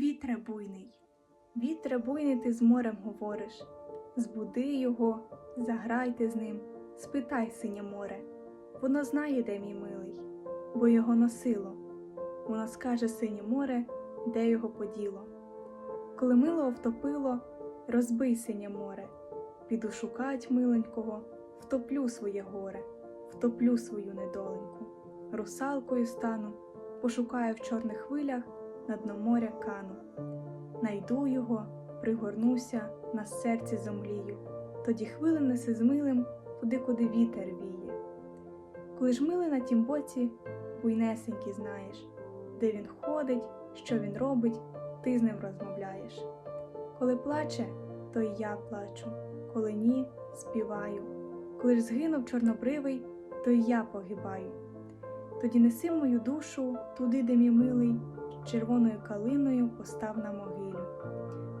Вітре буйний, вітре буйний, ти з морем говориш. Збуди його, заграйте з ним, спитай синє море. Воно знає, де мій милий, бо його носило. Воно скаже синє море, де його поділо. Коли мило втопило, розбий синє море, піду шукать миленького, втоплю своє горе, втоплю свою недоленьку. Русалкою стану, пошукаю в чорних хвилях на дно моря кану. Найду його, пригорнуся, на серці зомлію, тоді хвили несе з милим туди, куди вітер віє. Коли ж милий на тім боці, буйнесенький знаєш, де він ходить, що він робить, ти з ним розмовляєш. Коли плаче, то й я плачу, коли ні, співаю. Коли ж згинув чорнобривий, то й я погибаю. Тоді неси мою душу туди, де мій милий, червоною калиною постав на могилю.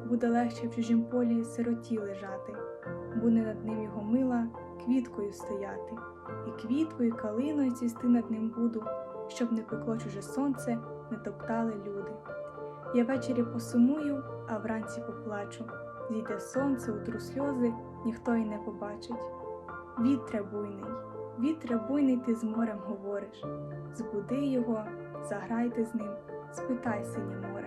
Буде легше в чужім полі сироті лежати, буде над ним його мила квіткою стояти, і квіткою, калиною цвісти над ним буду, щоб не пекло чуже сонце, не топтали люди. Я ввечері посумую, а вранці поплачу. Зійде сонце, утру сльози, ніхто й не побачить. Вітре буйний, вітре буйний, ти з морем говориш. Збуди його, заграйте з ним, спитай синє море.